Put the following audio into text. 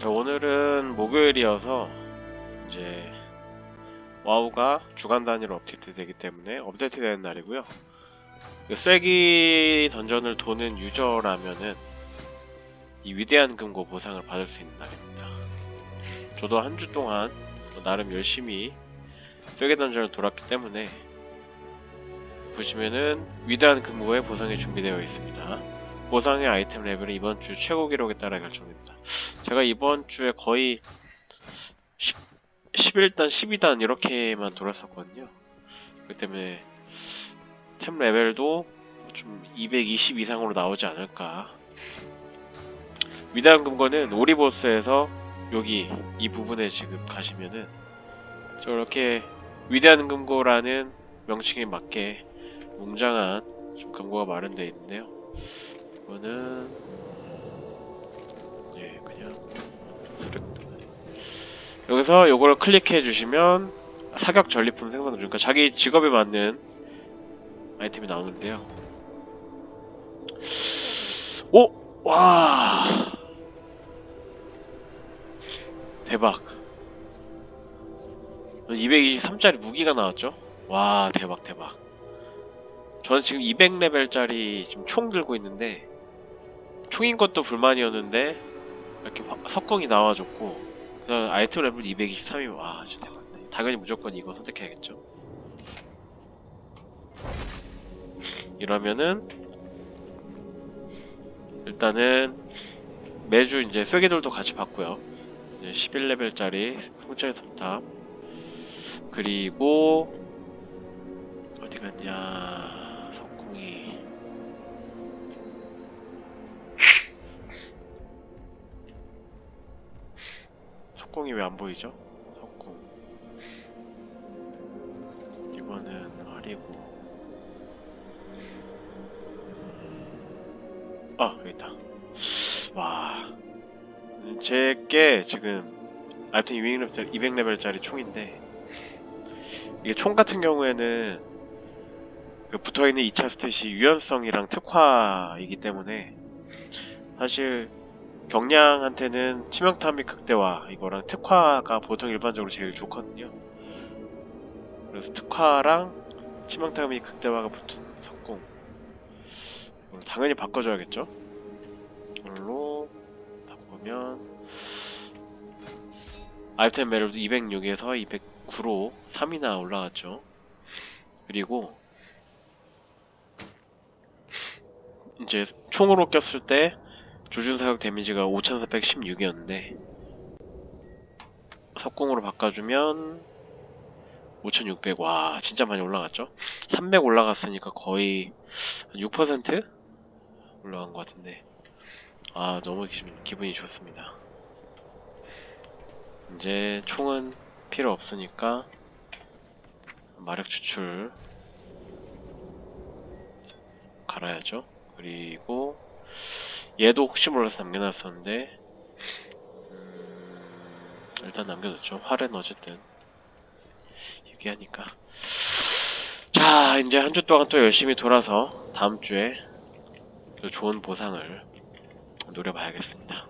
자, 오늘은 목요일이어서 이제 와우가 주간 단위로 업데이트 되기 때문에 업데이트 되는 날이고요. 그 쐐기 던전을 도는 유저라면은 이 위대한 금고 보상을 받을 수 있는 날입니다. 저도 한 주 동안 뭐 나름 열심히 쐐기 던전을 돌았기 때문에 보시면은 위대한 금고의 보상이 준비되어 있습니다. 보상의 아이템 레벨은 이번 주 최고 기록에 따라 결정됩니다. 제가 이번 주에 거의 10, 11단, 12단 이렇게만 돌았었거든요. 그렇기 때문에 템 레벨도 좀 220 이상으로 나오지 않을까. 위대한 금고는 오리보스에서 여기 이 부분에 지금 가시면은 저렇게 위대한 금고라는 명칭에 맞게 웅장한 좀 금고가 마련되어 있는데요. 이거는 예 그냥 수렉 여기서 요걸 클릭해 주시면 사격 전리품 생성 중 그러니까 자기 직업에 맞는 아이템이 나오는데요. 오! 와! 대박. 223짜리 무기가 나왔죠? 와, 대박, 대박. 저는 지금 200레벨짜리 지금 총 들고 있는데, 총인 것도 불만이었는데, 이렇게 화- 석궁이 나와줬고, 그다음 아이템 레벨 223이면, 와, 진짜 대박네. 당연히 무조건 이거 선택해야겠죠. 이러면은, 일단은, 매주 이제 쐐기들도 같이 받고요. 이제 11레벨짜리 풍차의 탑 그리고 어디 갔냐 석궁이 왜 안 보이죠? 석궁. 이거는 활이고. 아 여기 있다. 와. 제게 지금 아이템 200레벨짜리, 200레벨짜리 총인데 이게 총 같은 경우에는 그 붙어있는 2차 스탯이 유연성이랑 특화이기 때문에 사실 경량한테는 치명타 및 극대화 이거랑 특화가 보통 일반적으로 제일 좋거든요. 그래서 특화랑 치명타 및 극대화가 붙은 석궁. 당연히 바꿔줘야겠죠? 이걸로 바꾸면 아이템 매력도 206에서 209로 3이나 올라갔죠. 그리고 이제 총으로 꼈을 때 조준 사격 데미지가 5416이었는데 석궁으로 바꿔주면 5600. 와, 진짜 많이 올라갔죠? 300 올라갔으니까 거의 6% 올라간 것 같은데. 아, 너무 기, 기분이 좋습니다. 이제 총은 필요 없으니까 마력 추출 갈아야죠. 그리고 얘도 혹시 몰라서 남겨놨었는데 음, 일단 남겨뒀죠. 활은 어쨌든 유기하니까 자 이제 한 주 동안 또 열심히 돌아서 다음 주에 또 좋은 보상을 노려봐야겠습니다.